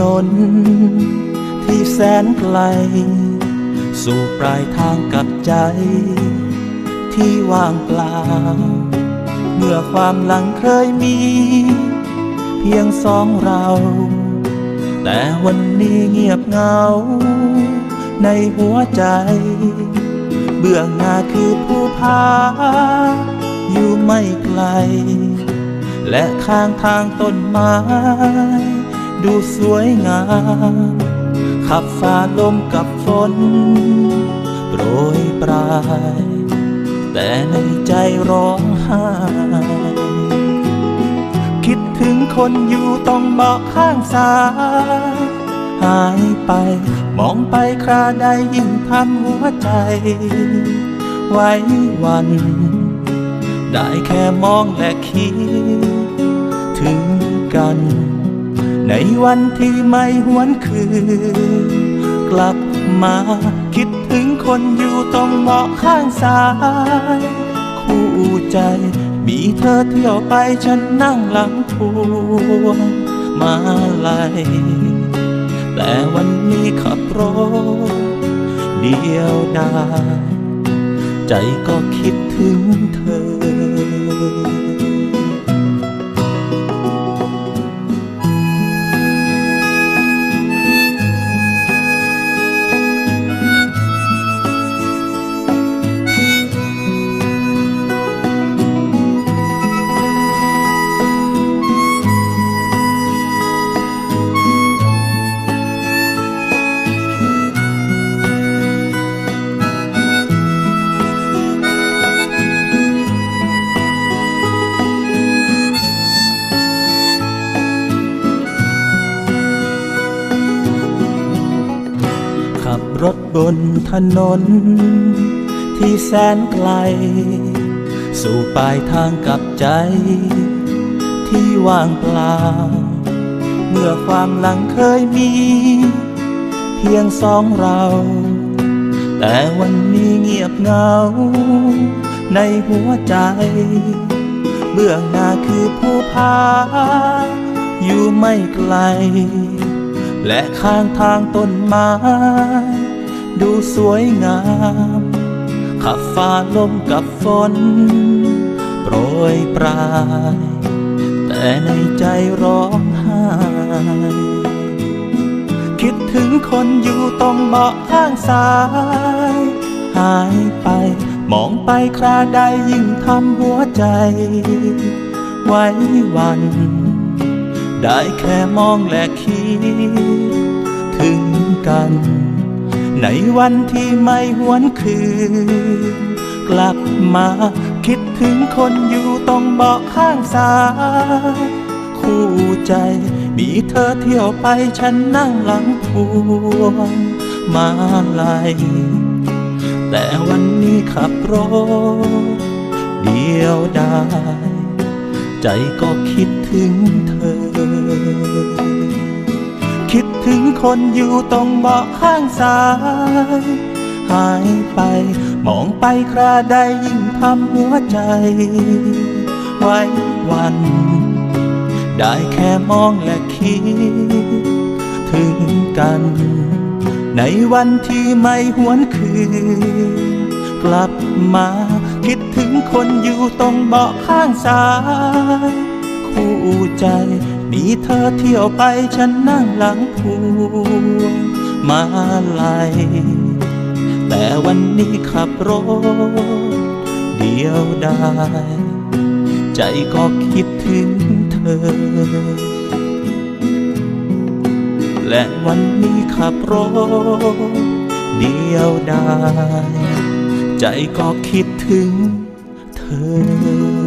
นน ที่แสนไกล สู่ปลายทางกับใจ ที่ว่างเปล่า เมื่อความหลังเคยมี เพียงสองเรา แต่วันนี้เงียบเงา ในหัวใจ เบื้องหน้าคือผู้พา อยู่ไม่ไกล และข้างทางต้นไม้ ดูสวยงาม ขับฝ่าลมกับฝน โปรยปลาย แต่ในใจร้องไห้คิดถึงคนอยู่ตรงเบาะข้างซ้ายหายไป มองไปคราใดยิ่งทำหัวใจ ไว้วัน ได้แค่มองและคิด ถึงกัน ในวันที่ไม่หวนคืน กลับมาคิดถึงคนอยู่ตรงเบาะข้างซ้าย คู่ใจ มีเธอเที่ยวไปฉันนั่งหลังพวงมาลัยแต่วันนี้ขับรถเดียวดายใจก็คิดถึงเธอ ขับรถบนถนน ที่แสนไกล สู่ปลายทางกับใจ ที่ว่างเปล่า เมื่อความหลังเคยมี เพียงสองเรา แต่วันนี้เงียบเงา ในหัวใจ เบื้องหน้าคือผู้พา อยู่ไม่ไกล และข้างทางต้นไม้ ดูสวยงาม ขับฟ้าลมกับฝน โปรยปลาย แต่ในใจร้องไห้คิดถึงคนอยู่ตรงเบาะข้างซ้าย หายไป มองไปคราใดยิ่งทำหัวใจ ไว้วัน ได้แค่มองและคิดถึงกัน ในวันที่ไม่หวนคืน กลับมาคิดถึงคนอยู่ตรงเบาะข้างซ้ายคู่ใจ มีเธอเที่ยวไปฉันนั่งหลังพวงมาลัยแต่วันนี้ขับรถเดียวดายใจก็คิดถึงเธอ คิดถึงคนอยู่ตรงเบาะข้างซ้าย หายไป มองไปคราใดยิ่งทำหัวใจ ไว้วัน ได้แค่มองและคิด ถึงกัน ในวันที่ไม่หวนคืน กลับมา คิดถึงคนอยู่ตรงเบาะข้างซ้าย คู่ใจ มีเธอเที่ยวไปฉันนั่งหลังพวงมาลัยแต่วันนี้ขับรถเดียวดายใจก็คิดถึงเธอ และวันนี้ขับรถเดียวดายใจก็คิดถึงเธอ